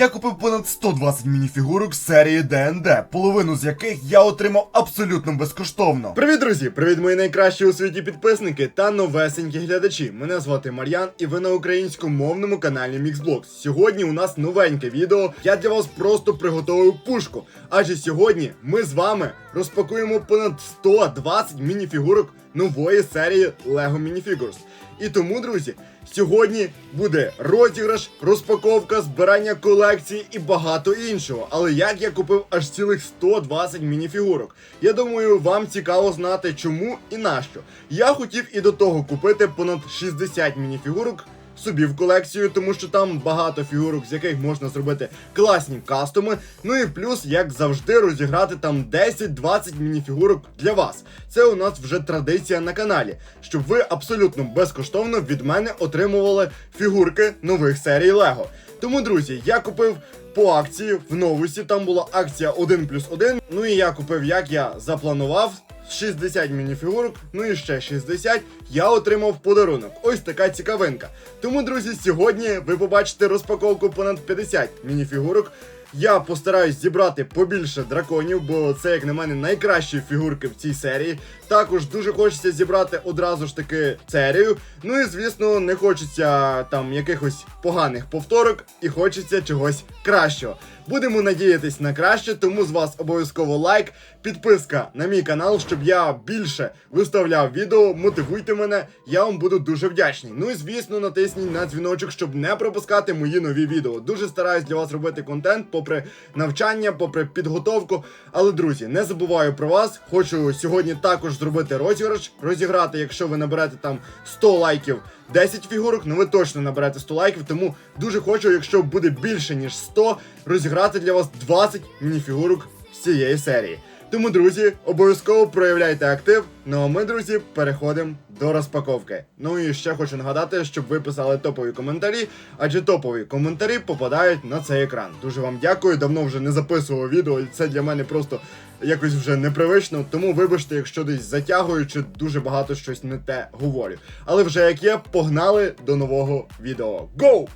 Я купив понад 120 мініфігурок серії ДНД, половину з яких я отримав абсолютно безкоштовно. Привіт, друзі! Привіт, мої найкращі у світі підписники та новесенькі глядачі. Мене звати Мар'ян, і ви на українськомовному каналі Mixblocks. Сьогодні у нас новеньке відео. Я для вас просто приготував пушку. Адже сьогодні ми з вами розпакуємо понад 120 мініфігурок нової серії LEGO Minifigures. І тому, друзі, сьогодні буде розіграш, розпаковка, збирання колекції і багато іншого. Але як я купив аж цілих 120 мініфігурок? Я думаю, вам цікаво знати, чому і нащо. Я хотів і до того купити понад 60 мініфігурок. Собі в колекцію, тому що там багато фігурок, з яких можна зробити класні кастоми. Ну і плюс, як завжди, розіграти там 10-20 мініфігурок для вас. Це у нас вже традиція на каналі, щоб ви абсолютно безкоштовно від мене отримували фігурки нових серій Лего. Тому, друзі, я купив по акції в новості. Там була акція 1 плюс 1. Ну і я купив, як я запланував. 60 мініфігурок, ну і ще 60 я отримав подарунок. Ось така цікавинка. Тому, друзі, сьогодні ви побачите розпаковку понад 50 мініфігурок. Я постараюсь зібрати побільше драконів, бо це, як на мене, найкращі фігурки в цій серії. Також дуже хочеться зібрати одразу ж таки серію. Ну і звісно, не хочеться там якихось поганих повторок, і хочеться чогось кращого. Будемо надіятись на краще, тому з вас обов'язково лайк, підписка на мій канал, щоб я більше виставляв відео. Мотивуйте мене, я вам буду дуже вдячний. Ну і звісно, натисніть на дзвіночок, щоб не пропускати мої нові відео. Дуже стараюсь для вас робити контент, попри навчання, попри підготовку. Але друзі, не забуваю про вас. Хочу сьогодні також зробити розіграш, розіграти, якщо ви наберете там 100 лайків. 10 фігурок, ну ви точно наберете 100 лайків, тому дуже хочу, якщо буде більше ніж 100, розіграти для вас 20 мініфігурок з цієї серії. Тому, друзі, обов'язково проявляйте актив. Ну а ми, друзі, переходимо до розпаковки. Ну і ще хочу нагадати, щоб ви писали топові коментарі, адже топові коментарі попадають на цей екран. Дуже вам дякую. Давно вже не записував відео, і це для мене просто якось вже непривично. Тому вибачте, якщо десь затягую, чи дуже багато щось не те говорю. Але вже як є, погнали до нового відео. Гоу!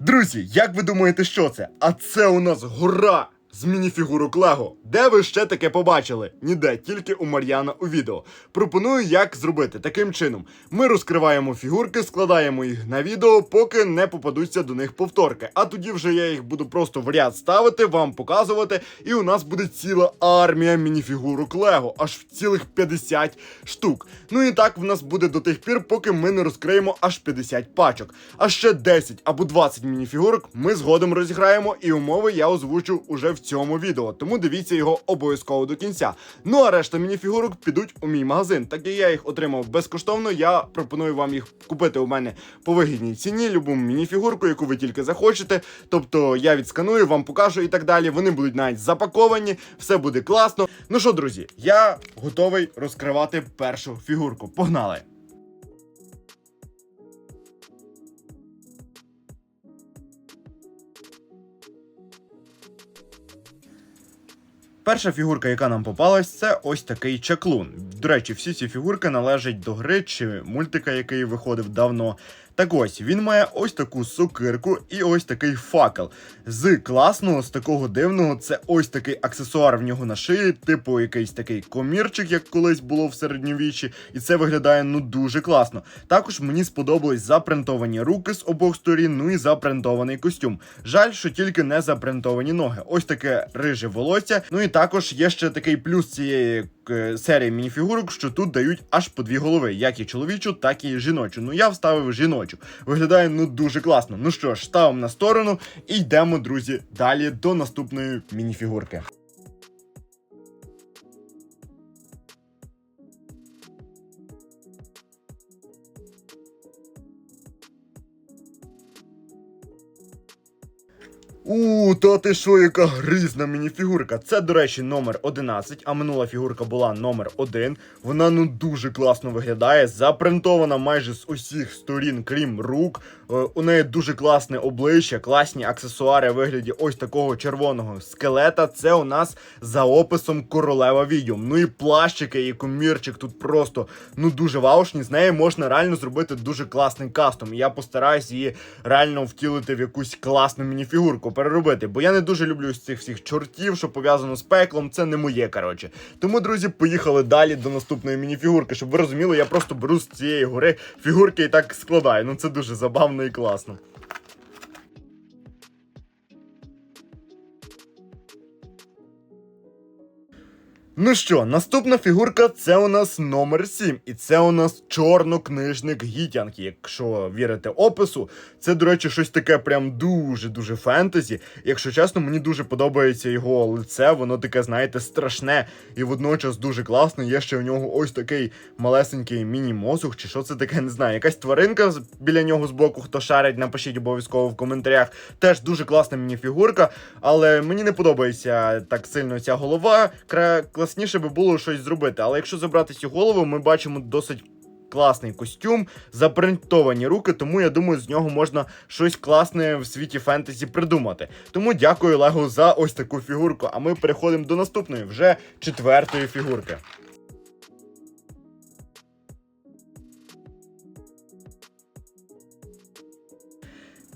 Друзі, як ви думаєте, що це? А це у нас гора з мініфігурок Лего. Де ви ще таке побачили? Ніде, тільки у Мар'яна у відео. Пропоную, як зробити таким чином. Ми розкриваємо фігурки, складаємо їх на відео, поки не попадуться до них повторки. А тоді вже я їх буду просто в ряд ставити, вам показувати, і у нас буде ціла армія мініфігурок Лего, аж в цілих 50 штук. Ну і так в нас буде до тих пір, поки ми не розкриємо аж 50 пачок. А ще 10 або 20 мініфігурок ми згодом розіграємо, і умови я озвучу уже в цьому відео. Тому дивіться його обов'язково до кінця. Ну а решта мініфігурок підуть у мій магазин. Так як я їх отримав безкоштовно, я пропоную вам їх купити у мене по вигідній ціні, любу мініфігурку, яку ви тільки захочете. Тобто я відсканую, вам покажу і так далі. Вони будуть навіть запаковані, все буде класно. Ну що, друзі, я готовий розкривати першу фігурку. Погнали! Перша фігурка, яка нам попалась, це ось такий чаклун. До речі, всі ці фігурки належать до гри чи мультика, який виходив давно. Так ось він має ось таку сокирку і ось такий факел. З класного, з такого дивного, це ось такий аксесуар в нього на шиї, типу якийсь такий комірчик, як колись було в середньовіччі, і це виглядає ну дуже класно. Також мені сподобались запринтовані руки з обох сторін, ну і запринтований костюм. Жаль, що тільки не запринтовані ноги. Ось таке риже волосся. Ну і також є ще такий плюс цієї е, серії мініфігурок, що тут дають аж по дві голови, як і чоловічу, так і жіночу. Ну я вставив жіночу. Виглядає ну дуже класно. Ну що ж, ставимо на сторону і йдемо, друзі, далі до наступної мініфігурки. У, та ти що, яка грізна мініфігурка. Це, до речі, номер 11, а минула фігурка була номер 1. Вона ну дуже класно виглядає, запринтована майже з усіх сторін, крім рук. Е, У неї дуже класне обличчя, класні аксесуари в вигляді ось такого червоного скелета. Це у нас за описом королева відьом. Ну і плащики, і комірчик тут просто ну дуже ваушні. З неї можна реально зробити дуже класний кастом. І я постараюсь її реально втілити в якусь класну мініфігурку, переробити. Бо я не дуже люблю з цих всіх чортів, що пов'язано з пеклом. Це не моє, коротше. Тому, друзі, поїхали далі до наступної мініфігурки. Щоб ви розуміли, я просто беру з цієї гори фігурки і так складаю. Ну це дуже забавно і класно. Ну що, наступна фігурка це у нас номер 7. І це у нас чорнокнижник Гітянг. Якщо вірите опису, це, до речі, щось таке прям дуже-дуже фентезі. Якщо чесно, мені дуже подобається його лице, воно таке, знаєте, страшне і водночас дуже класне. Є ще у нього ось такий малесенький міні-мозух, чи що це таке, не знаю. Якась тваринка біля нього збоку, хто шарить, напишіть обов'язково в коментарях. Теж дуже класна міні-фігурка, але мені не подобається так сильно ця голова. Класніше би було щось зробити. Але якщо забрати цю голову, ми бачимо досить. Класний костюм, запринтовані руки, тому я думаю, з нього можна щось класне в світі фентезі придумати. Тому дякую Лего за ось таку фігурку. А ми переходимо до наступної, вже четвертої фігурки.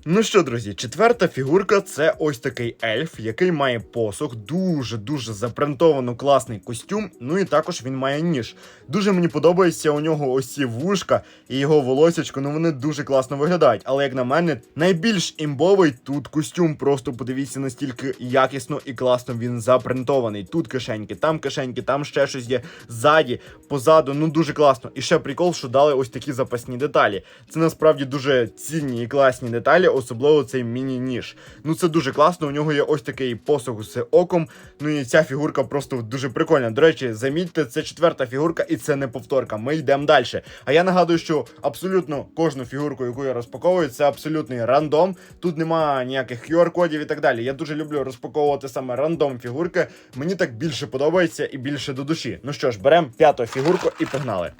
Ну що, друзі, четверта фігурка це ось такий ельф, який має посох, дуже-дуже запринтовано класний костюм. Ну і також він має ніж. Дуже мені подобається у нього ось ці вушка і його волосячко, ну вони дуже класно виглядають. Але як на мене, найбільш імбовий тут костюм. Просто подивіться настільки якісно і класно він запринтований. Тут кишеньки, там кишеньки, там ще щось є ззаді, позаду. Ну дуже класно. І ще прикол, що дали ось такі запасні деталі. Це насправді дуже цінні і класні деталі, особливо цей міні-ніж. Ну це дуже класно. У нього є ось такий посох з оком. Ну і ця фігурка просто дуже прикольна. До речі, замітьте, це четверта фігурка, і це не повторка. Ми йдемо далі. А я нагадую, що абсолютно кожну фігурку, яку я розпаковую, це абсолютний рандом. Тут немає ніяких QR-кодів і так далі. Я дуже люблю розпаковувати саме рандом фігурки. Мені так більше подобається і більше до душі. Ну що ж, беремо п'яту фігурку і погнали.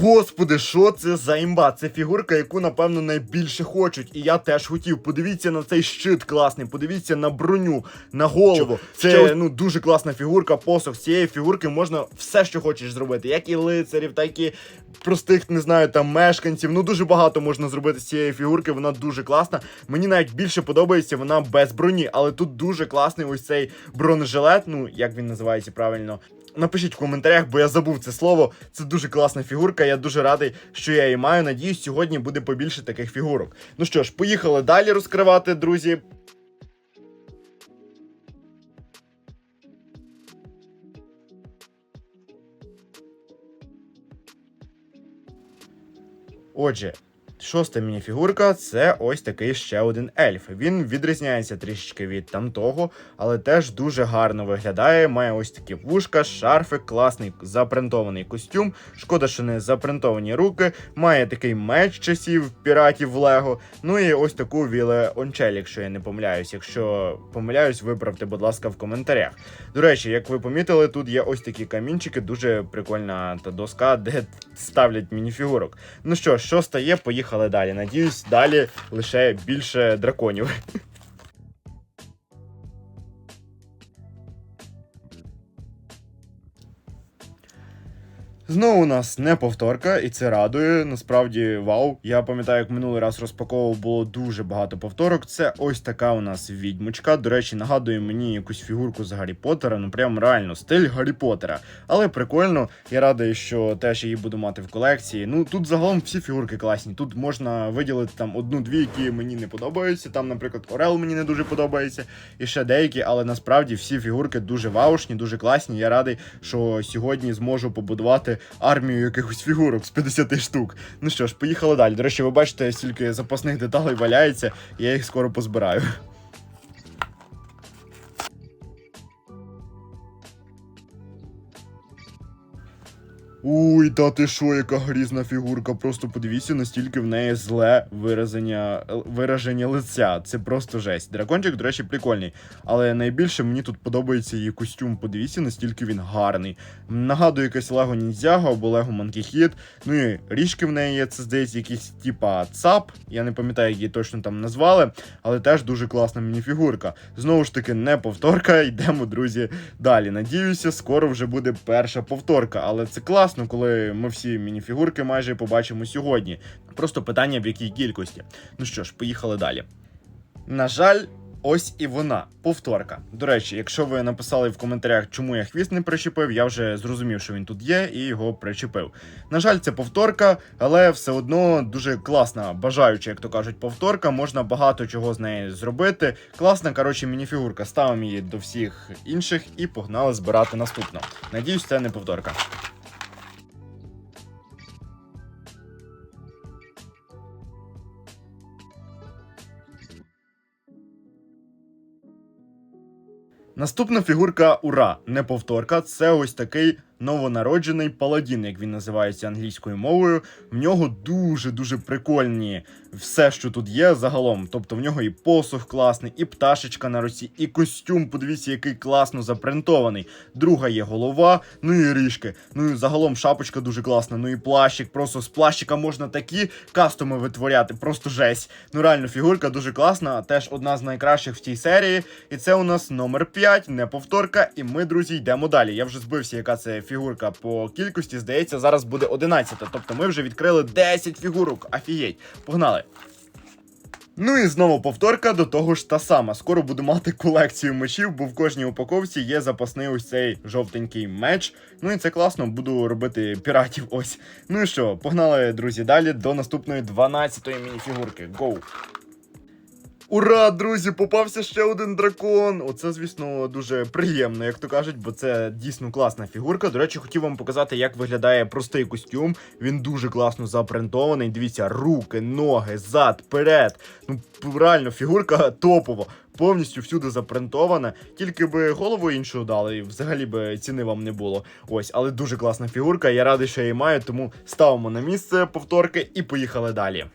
Господи, що це за імба? Це фігурка, яку, напевно, найбільше хочуть. І я теж хотів. Подивіться на цей щит класний, подивіться на броню, на голову. Це Ще ну дуже класна фігурка, посох. З цієї фігурки можна все, що хочеш зробити. Як і лицарів, так і простих, не знаю, там мешканців. Ну дуже багато можна зробити з цієї фігурки. Вона дуже класна. Мені навіть більше подобається вона без броні, але тут дуже класний ось цей бронежилет. Ну як він називається правильно. Напишіть в коментарях, бо я забув це слово. Це дуже класна фігурка. Я дуже радий, що я її маю. Надіюсь, сьогодні буде побільше таких фігурок. Ну що ж, поїхали далі розкривати, друзі. Отже, шоста мініфігурка це ось такий ще один ельф. Він відрізняється трішечки від тамтого, але теж дуже гарно виглядає. Має ось такі вушка, шарфик, класний запринтований костюм. Шкода, що не запринтовані руки. Має такий меч часів піратів Лего. Ну і ось таку віле ончель, якщо я не помиляюсь. Якщо помиляюсь, виправте, будь ласка, в коментарях. До речі, як ви помітили, тут є ось такі камінчики, дуже прикольна та доска, де ставлять мініфігурок. Ну що, що стає, поїхали далі. Надіюсь, далі лише більше драконів. Знову у нас не повторка, і це радує. Насправді, вау. Я пам'ятаю, як минулий раз розпаковував, було дуже багато повторок. Це ось така у нас відьмочка. До речі, нагадує мені якусь фігурку з Гаррі Поттера. Ну прям реально стиль Гаррі Поттера. Але прикольно. Я радий, що теж її буду мати в колекції. Ну тут загалом всі фігурки класні. Тут можна виділити там одну-дві, які мені не подобаються. Там, наприклад, Орел мені не дуже подобається, і ще деякі, але насправді всі фігурки дуже ваушні, дуже класні. Я радий, що сьогодні зможу побудувати армію якихось фігурок з 50 штук. Ну що ж, поїхали далі. До речі, ви бачите, стільки запасних деталей валяється, я їх скоро позбираю. Уй, та ти що, яка грізна фігурка. Просто подивіться, настільки в неї зле вираження, вираження лиця. Це просто жесть. Дракончик, до речі, прикольний. Але найбільше мені тут подобається її костюм. Подивіться, настільки він гарний. Нагадує якась Лего Ніндзяго або Лего Kid. Ну і ріжки в неї є, це здається, якісь типа ЦАП. Я не пам'ятаю, як її точно там назвали, але теж дуже класна мініфігурка. Знову ж таки, не повторка. Йдемо, друзі, далі. Надіюся, скоро вже буде перша повторка, але це класно, коли ми всі мініфігурки майже побачимо сьогодні. Просто питання в якій кількості. Ну що ж, поїхали далі. На жаль. Ось і вона, повторка. До речі, якщо ви написали в коментарях, чому я хвіст не причепив, я вже зрозумів, що він тут є, і його причепив. На жаль, це повторка, але все одно дуже класна, бажаюча, як то кажуть, повторка. Можна багато чого з неї зробити. Класна, коротше, мініфігурка. Ставимо її до всіх інших і погнали збирати наступну. Надіюсь, це не повторка. Наступна фігурка Ура, не повторка. Це ось такий новонароджений паладін, як він називається англійською мовою. В нього дуже дуже прикольні все, що тут є загалом. Тобто в нього і посух класний, і пташечка на руці, і костюм. Подивіться, який класно запринтований. Друга є голова, ну і ріжки. Ну і загалом шапочка дуже класна. Ну і плащик. Просто з плащика можна такі кастоми витворяти. Просто жесть. Ну реально, фігурка дуже класна. Теж одна з найкращих в цій серії. І це у нас номер 5, не повторка. І ми, друзі, йдемо далі. Я вже збився, яка це фігурка по кількості. Здається, зараз буде 11. Тобто ми вже відкрили 10 фігурок. Офігеть. Погнали. Ну і знову повторка до того ж та сама. Скоро буду мати колекцію мечів, бо в кожній упаковці є запасний ось цей жовтенький меч. Ну і це класно, буду робити піратів. Ось. Ну і що, погнали, друзі, далі до наступної 12-ї мініфігурки. Гоу! Ура, друзі! Попався ще один дракон. Оце, звісно, дуже приємно, як то кажуть, бо це дійсно класна фігурка. До речі, хотів вам показати, як виглядає простий костюм. Він дуже класно запринтований. Дивіться, руки, ноги, зад, перед. Ну, реально, фігурка топова. Повністю всюди запринтована, тільки би голову іншу дали, і взагалі би ціни вам не було. Ось, але дуже класна фігурка. Я радий, що я її маю, тому ставимо на місце повторки і поїхали далі.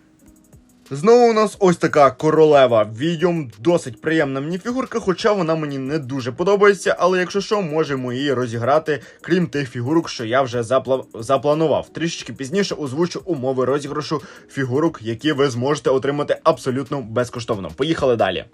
Знову у нас ось така королева відьом, досить приємна мені фігурка, хоча вона мені не дуже подобається, але якщо що, можемо її розіграти, крім тих фігурок, що я вже запла... запланував. Трішечки пізніше озвучу умови розіграшу фігурок, які ви зможете отримати абсолютно безкоштовно. Поїхали далі.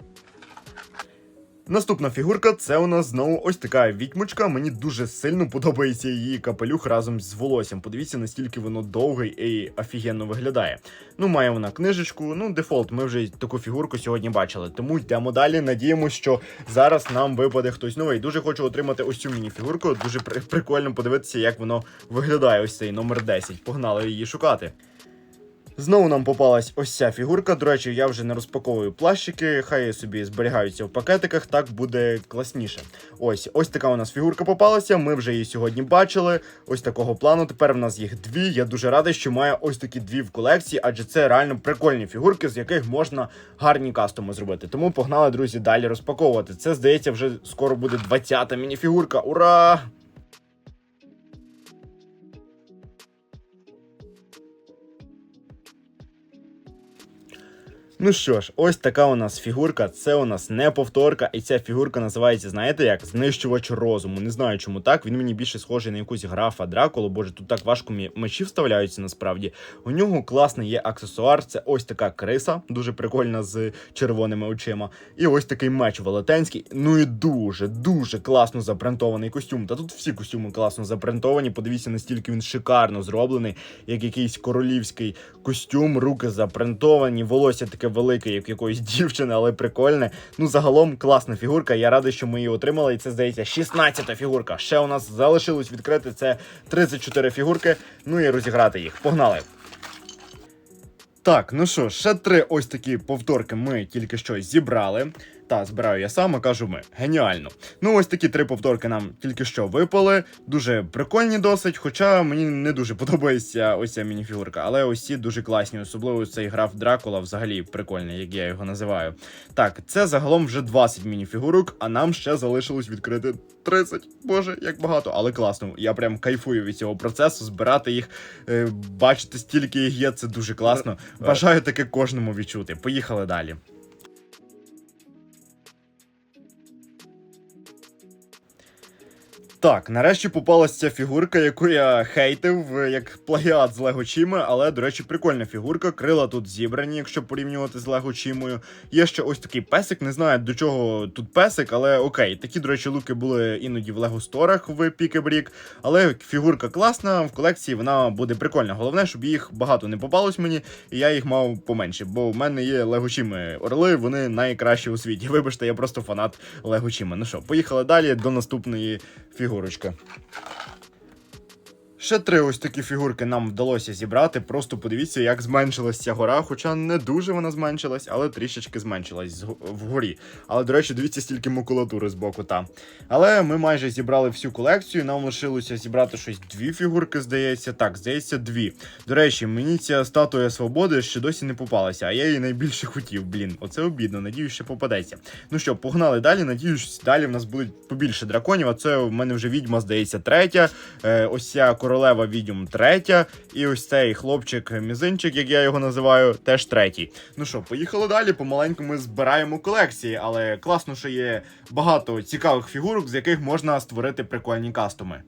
Наступна фігурка це у нас знову ось така відьмочка. Мені дуже сильно подобається її капелюх разом з волоссям. Подивіться, настільки воно довге і офігенно виглядає. Ну, має вона книжечку, ну, дефолт, ми вже таку фігурку сьогодні бачили. Тому йдемо далі. Надіємось, що зараз нам випаде хтось новий. Дуже хочу отримати ось цю міні-фігурку. Дуже при- прикольно подивитися, як воно виглядає. Ось цей номер 10. Погнали її шукати. Знову нам попалась ось ця фігурка. До речі, я вже не розпаковую плащики, хай собі зберігаються в пакетиках, так буде класніше. Ось ось така у нас фігурка попалася. Ми вже її сьогодні бачили. Ось такого плану. Тепер в нас їх дві. Я дуже радий, що має ось такі дві в колекції, адже це реально прикольні фігурки, з яких можна гарні кастоми зробити. Тому погнали, друзі, далі розпаковувати. Це здається, вже скоро буде 20-та мініфігурка. Ура! Ну що ж, ось така у нас фігурка. Це у нас не повторка, і ця фігурка називається, знаєте, як знищувач розуму. Не знаю, чому так. Він мені більше схожий на якусь графа Дракулу. Боже, тут так важко мечі вставляються насправді. У нього класний є аксесуар. Це ось така криса, дуже прикольна з червоними очима. І ось такий меч велетенський. Ну і дуже, дуже класно запринтований костюм. Та тут всі костюми класно запринтовані. Подивіться, настільки він шикарно зроблений, як якийсь королівський костюм, руки запринтовані, волосся таке велике, як якоїсь дівчини, але прикольне. Ну, загалом класна фігурка. Я радий, що ми її отримали. І це здається 16-та фігурка. Ще у нас залишилось відкрити це 34 фігурки. Ну і розіграти їх. Погнали! Так, ну що, ще три ось такі повторки ми тільки що зібрали. Та збираю я сам, а кажу ми. Геніально. Ну, ось такі три повторки нам тільки що випали. Дуже прикольні досить, хоча мені не дуже подобається ось ця мініфігурка, але ось ці дуже класні, особливо цей граф Дракула взагалі прикольний, як я його називаю. Так, це загалом вже 20 мініфігурок, а нам ще залишилось відкрити 30. Боже, як багато, але класно. Я прям кайфую від цього процесу, збирати їх, е, бачити стільки їх є, це дуже класно. Бажаю таке кожному відчути. Поїхали далі. Так, нарешті попалась ця фігурка, яку я хейтив е, як плагіат з Лего Чіми, але, до речі, прикольна фігурка. Крила тут зібрані, якщо порівнювати з Лего Чімою. Є ще ось такий песик, не знаю до чого тут песик, але окей. Такі, до речі, луки були іноді в Лего Сторах в Пікебрік. Але фігурка класна, в колекції вона буде прикольна. Головне, щоб їх багато не попалось мені, і я їх мав поменше. Бо в мене є Лего Чіми орли, вони найкращі у світі. Вибачте, я просто фанат Лего Чіми. Ну що, поїхали далі до наступної фігурочки. Ще три ось такі фігурки нам вдалося зібрати. Просто подивіться, як зменшилась ця гора. Хоча не дуже вона зменшилась, але трішечки зменшилась вгорі. Але, до речі, дивіться, стільки макулатури з боку там. Але ми майже зібрали всю колекцію. Нам лишилося зібрати щось дві фігурки, здається. Так, здається, дві. До речі, мені ця статуя свободи ще досі не попалася, а я її найбільше хотів. Блін, оце обідно. Надіюсь, що попадеться. Ну що, погнали далі. Надіюсь, далі в нас будуть побільше драконів. А це в мене вже відьма, здається, третя. Е, ось ця королева відьом третя. І ось цей хлопчик мізинчик, як я його називаю, теж третій. Ну що, поїхали далі. Помаленьку ми збираємо колекції, але класно, що є багато цікавих фігурок, з яких можна створити прикольні кастуми.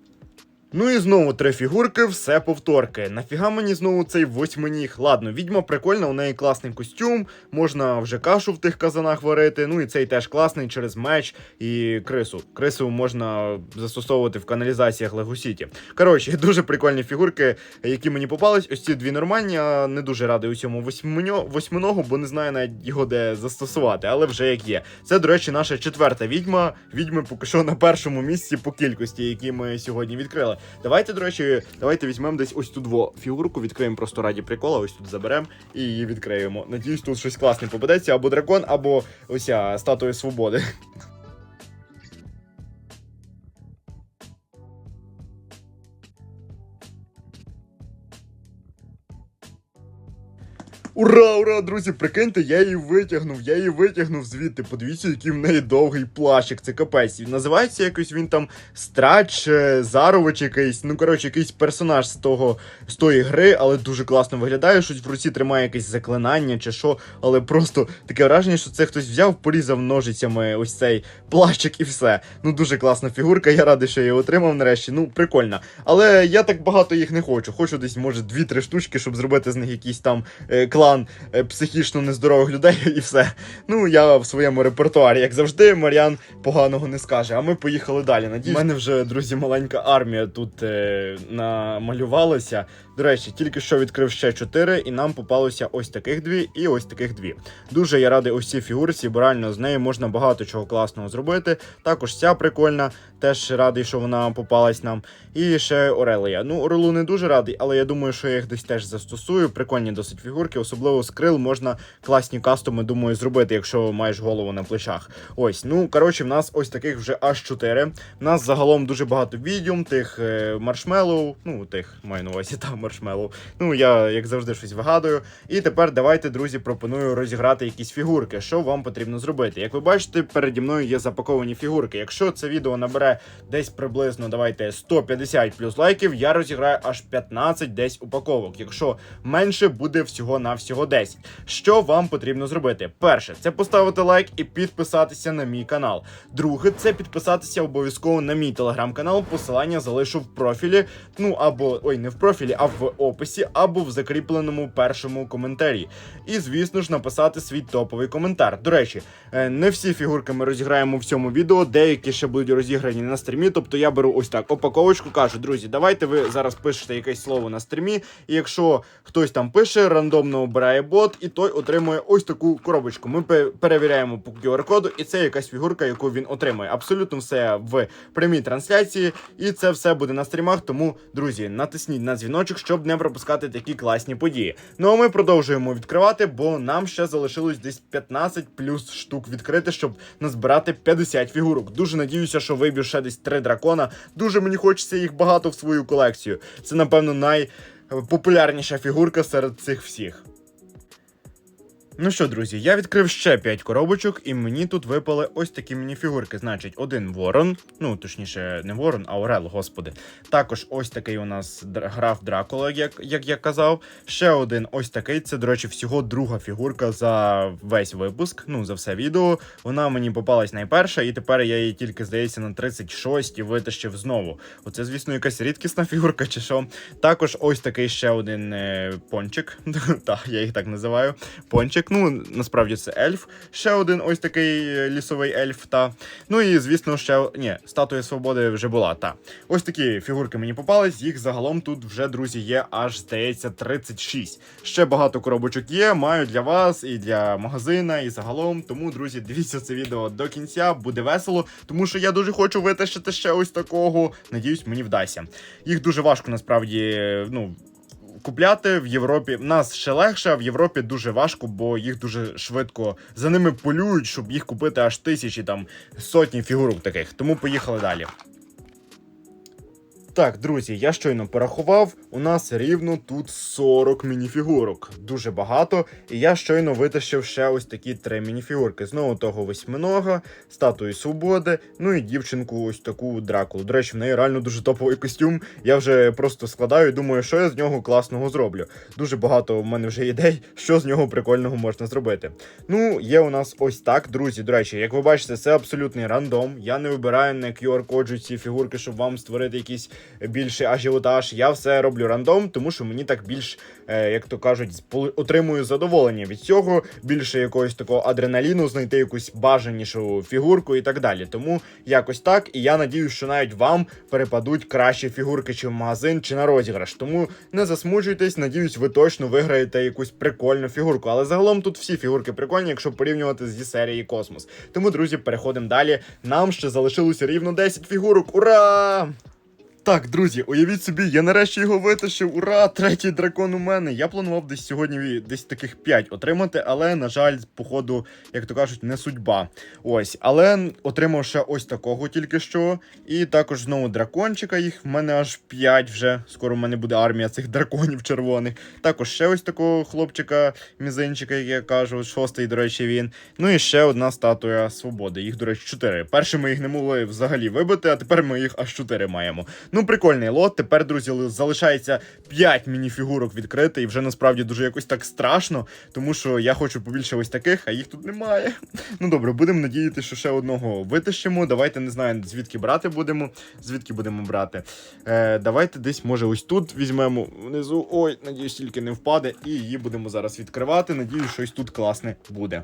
Ну і знову три фігурки, все повторки. Нафіга мені знову цей восьминіг? Ладно, відьма прикольна, у неї класний костюм, можна вже кашу в тих казанах варити. Ну і цей теж класний через меч і крису. Крису можна застосовувати в каналізаціях Лего Сіті. Коротше, дуже прикольні фігурки, які мені попались. Ось ці дві нормальні. Я не дуже радий у цьому восьминогу, бо не знаю навіть його де застосувати, але вже як є. Це, до речі, наша четверта відьма. Відьми поки що на першому місці по кількості, які ми сьогодні відкрили. Давайте, до речі, давайте візьмемо десь ось тут во фігурку, відкриємо просто раді прикола, ось тут заберемо і її відкриємо. Надіюсь, тут щось класне попадеться, або дракон, або ося статуя свободи. Ура, ура, друзі! Прикиньте, я її витягнув, я її витягнув звідти. Подивіться, який в неї довгий плащик. Це капець. Називається якось він там Страч, е, Зарович якийсь. Ну, коротше, якийсь персонаж з того з тої гри, але дуже класно виглядає. Щось в руці тримає якесь заклинання чи що. Але просто таке враження, що це хтось взяв, порізав ножицями ось цей плащик і все. Ну дуже класна фігурка. Я радий, що я її отримав нарешті. Ну, прикольно. Але я так багато їх не хочу. Хочу десь, може, дві-три штучки, щоб зробити з них якийсь там е, клан е, психічно нездорових людей і все. Ну, я в своєму репертуарі, як завжди, Мар'ян поганого не скаже. А ми поїхали далі. Надіюсь, у мене вже, друзі, маленька армія тут е, намалювалася. До речі, тільки що відкрив ще чотири, і нам попалося ось таких дві і ось таких дві. Дуже я радий ось цій фігурці, бо реально з нею можна багато чого класного зробити. Також ця прикольна, теж радий, що вона попалась нам. І ще Орелія. Ну, Орелу не дуже радий, але я думаю, що я їх десь теж застосую. Прикольні досить фігурки, особливо з крил можна класні кастуми, думаю, зробити, якщо маєш голову на плечах. Ось, ну коротше, в нас ось таких вже аж чотири. В нас загалом дуже багато відьом, тих е, маршмеллоу, ну тих маю на увазі там маршмеллоу. Ну я як завжди щось вигадую. І тепер давайте, друзі, пропоную розіграти якісь фігурки. Що вам потрібно зробити? Як ви бачите, переді мною є запаковані фігурки. Якщо це відео набере десь приблизно давайте 150 плюс лайків, я розіграю аж 15 десь упаковок. Якщо менше буде всього на всього 10. Що вам потрібно зробити? Перше, це поставити лайк і підписатися на мій канал. Друге, це підписатися обов'язково на мій телеграм-канал. Посилання залишу в профілі. Ну або ой, не в профілі, а в описі, або в закріпленому першому коментарі. І звісно ж написати свій топовий коментар. До речі, е, не всі фігурки ми розіграємо в цьому відео, деякі ще будуть розіграні на стрімі. Тобто я беру ось так упаковочку, кажу, друзі, давайте ви зараз пишете якесь слово на стрімі. І якщо хтось там пише, рандомно обирає бот, і той отримує ось таку коробочку. Ми перевіряємо по QR-коду, і це якась фігурка, яку він отримує. Абсолютно все в прямій трансляції, і це все буде на стрімах. Тому, друзі, натисніть на дзвіночок, щоб не пропускати такі класні події. Ну а ми продовжуємо відкривати, бо нам ще залишилось десь 15 плюс штук відкрити, щоб назбирати 50 фігурок. Дуже надіюся, що виб'ю ще десь 3 дракона. Дуже мені хочеться їх багато в свою колекцію. Це, напевно, найпопулярніша фігурка серед цих всіх. Ну що, друзі, я відкрив ще 5 коробочок, і мені тут випали ось такі мініфігурки. Значить, один ворон, ну точніше, не ворон, а Орел, господи. Також ось такий у нас граф Дракула, як, як я казав. Ще один ось такий. Це, до речі, всього друга фігурка за весь випуск. Ну, за все відео. Вона мені попалась найперша, і тепер я її тільки, здається, на 36 і витащив знову. Оце, звісно, якась рідкісна фігурка, чи що. Також ось такий ще один е, пончик. Так, я їх так називаю. Пончик. Ну, насправді це ельф. Ще один ось такий е, лісовий ельф. Та. Ну і, звісно, ще ні, статуя свободи вже була. Та. Ось такі фігурки мені попались. Їх загалом тут вже, друзі, є аж здається 36. Ще багато коробочок є. Маю для вас і для магазина, і загалом. Тому, друзі, дивіться це відео до кінця, буде весело, тому що я дуже хочу витащити ще ось такого. Надіюсь, мені вдасться. Їх дуже важко насправді, е, ну. Купляти в Європі в нас ще легше, а в Європі дуже важко, бо їх дуже швидко за ними полюють, щоб їх купити аж тисячі там сотні фігурок таких. Тому поїхали далі. Так, друзі, я щойно порахував. У нас рівно тут 40 мініфігурок. Дуже багато. І я щойно витащив ще ось такі три мініфігурки. Знову того восьминога, статую свободи, ну і дівчинку, ось таку дракулу. До речі, в неї реально дуже топовий костюм. Я вже просто складаю і думаю, що я з нього класного зроблю. Дуже багато в мене вже ідей, що з нього прикольного можна зробити. Ну, є у нас ось так, друзі. До речі, як ви бачите, це абсолютний рандом. Я не вибираю на QR-коджу ці фігурки, щоб вам створити якийсь більший ажіотаж. Я все роблю рандом, тому що мені так більш, е, як то кажуть, отримую задоволення від цього, більше якогось такого адреналіну, знайти якусь бажанішу фігурку і так далі. Тому якось так. І я надію, що навіть вам перепадуть кращі фігурки, чи в магазин, чи на розіграш. Тому не засмучуйтесь, надіюсь, ви точно виграєте якусь прикольну фігурку. Але загалом тут всі фігурки прикольні, якщо порівнювати зі серії Космос. Тому, друзі, переходимо далі. Нам ще залишилося рівно 10 фігурок. Ура! Так, друзі, уявіть собі, я нарешті його витащив. Ура! Третій дракон у мене. Я планував десь сьогодні десь таких 5 отримати, але, на жаль, походу, як то кажуть, не судьба. Ось, але отримав ще ось такого тільки що. І також знову дракончика. Їх в мене аж 5 вже. Скоро в мене буде армія цих драконів червоних. Також ще ось такого хлопчика, мізинчика, як я кажу, шостий, до речі, він. Ну і ще одна статуя свободи. Їх, до речі, 4. Перші ми їх не могли взагалі вибити, а тепер ми їх аж 4 маємо. Ну, прикольний лот. Тепер, друзі, залишається 5 мініфігурок відкрити, і вже насправді дуже якось так страшно, тому що я хочу побільше ось таких, а їх тут немає. Ну добре, будемо надіяти, що ще одного витащимо. Давайте не знаю, звідки брати будемо. Звідки будемо брати. Е, давайте десь, може, ось тут візьмемо внизу. Ой, надіюсь, тільки не впаде. І її будемо зараз відкривати. Надіюсь, щось тут класне буде.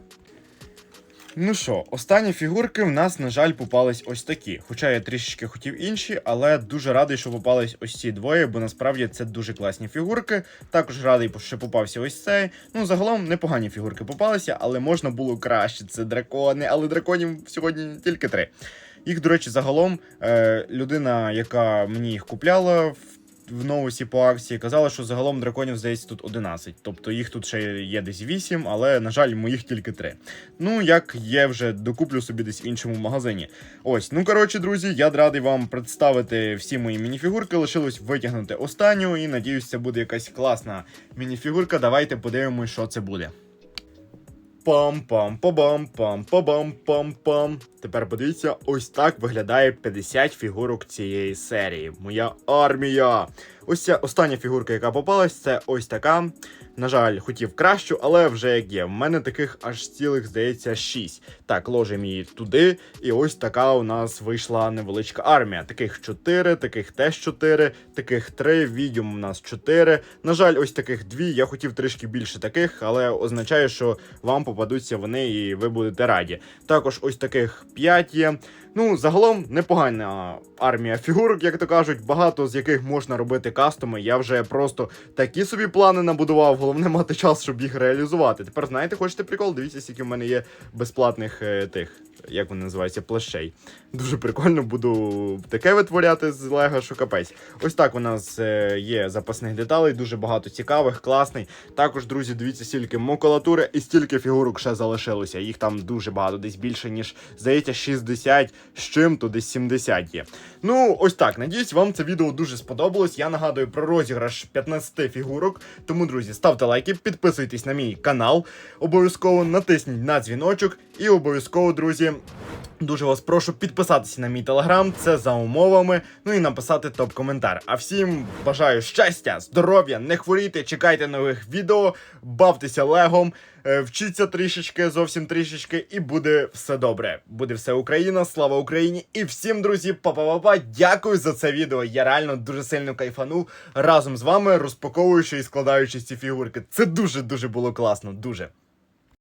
Ну що, останні фігурки в нас, на жаль, попались ось такі. Хоча я трішечки хотів інші, але дуже радий, що попались ось ці двоє, бо насправді це дуже класні фігурки. Також радий, що попався ось цей. Ну, загалом непогані фігурки попалися, але можна було краще. Це дракони, але драконів сьогодні тільки три. Їх, до речі, загалом е, людина, яка мені їх купляла в, новосі по акції, казала, що загалом драконів здається тут 11. Тобто їх тут ще є десь 8, але, на жаль, моїх тільки 3. Ну, як є, вже докуплю собі десь в іншому магазині. Ось, ну коротше, друзі, я радий вам представити всі мої мініфігурки. Лишилось витягнути останню, і надіюсь, це буде якась класна мініфігурка. Давайте подивимось, що це буде. Пам-пам, пабам, пам, пабам, пам, пам. Тепер подивіться, ось так виглядає 50 фігурок цієї серії. Моя армія. Ось ця остання фігурка, яка попалась, це ось така. На жаль, хотів кращу, але вже як є. В мене таких аж цілих, здається, 6. Так, ложимо її туди. І ось така у нас вийшла невеличка армія. Таких 4, таких теж 4, таких 3, відьом у нас 4. На жаль, ось таких 2. Я хотів трішки більше таких, але означає, що вам попадуться вони і ви будете раді. Також ось таких 5 є. Ну, загалом непогана армія фігурок, як то кажуть, багато з яких можна робити кастоми. Я вже просто такі собі плани набудував. Головне мати час, щоб їх реалізувати. Тепер знаєте, хочете прикол? Дивіться, скільки в мене є безплатних е, тих, як вони називаються, плащей. Дуже прикольно буду таке витворяти з Лего, що капець. Ось так у нас е, є запасних деталей, дуже багато цікавих, класний. Також, друзі, дивіться, стільки макулатури і стільки фігурок ще залишилося. Їх там дуже багато, десь більше, ніж здається, 60 з чим, то десь 70 є. Ну, ось так. Надіюсь, вам це відео дуже сподобалось. Я нагадую про розіграш 15 фігурок. Тому, друзі, ставте лайки, підписуйтесь на мій канал. Обов'язково натисніть на дзвіночок. І обов'язково, друзі, Дуже вас прошу підписатися на мій телеграм, це за умовами. Ну і написати топ-коментар. А всім бажаю щастя, здоров'я, не хворійте, чекайте нових відео, бавтеся легом, е, вчіться трішечки, зовсім трішечки, і буде все добре. Буде все Україна, слава Україні! І всім, друзі, па-па-па-па, дякую за це відео. Я реально дуже сильно кайфанув разом з вами, розпаковуючи і складаючи ці фігурки. Це дуже дуже було класно. Дуже.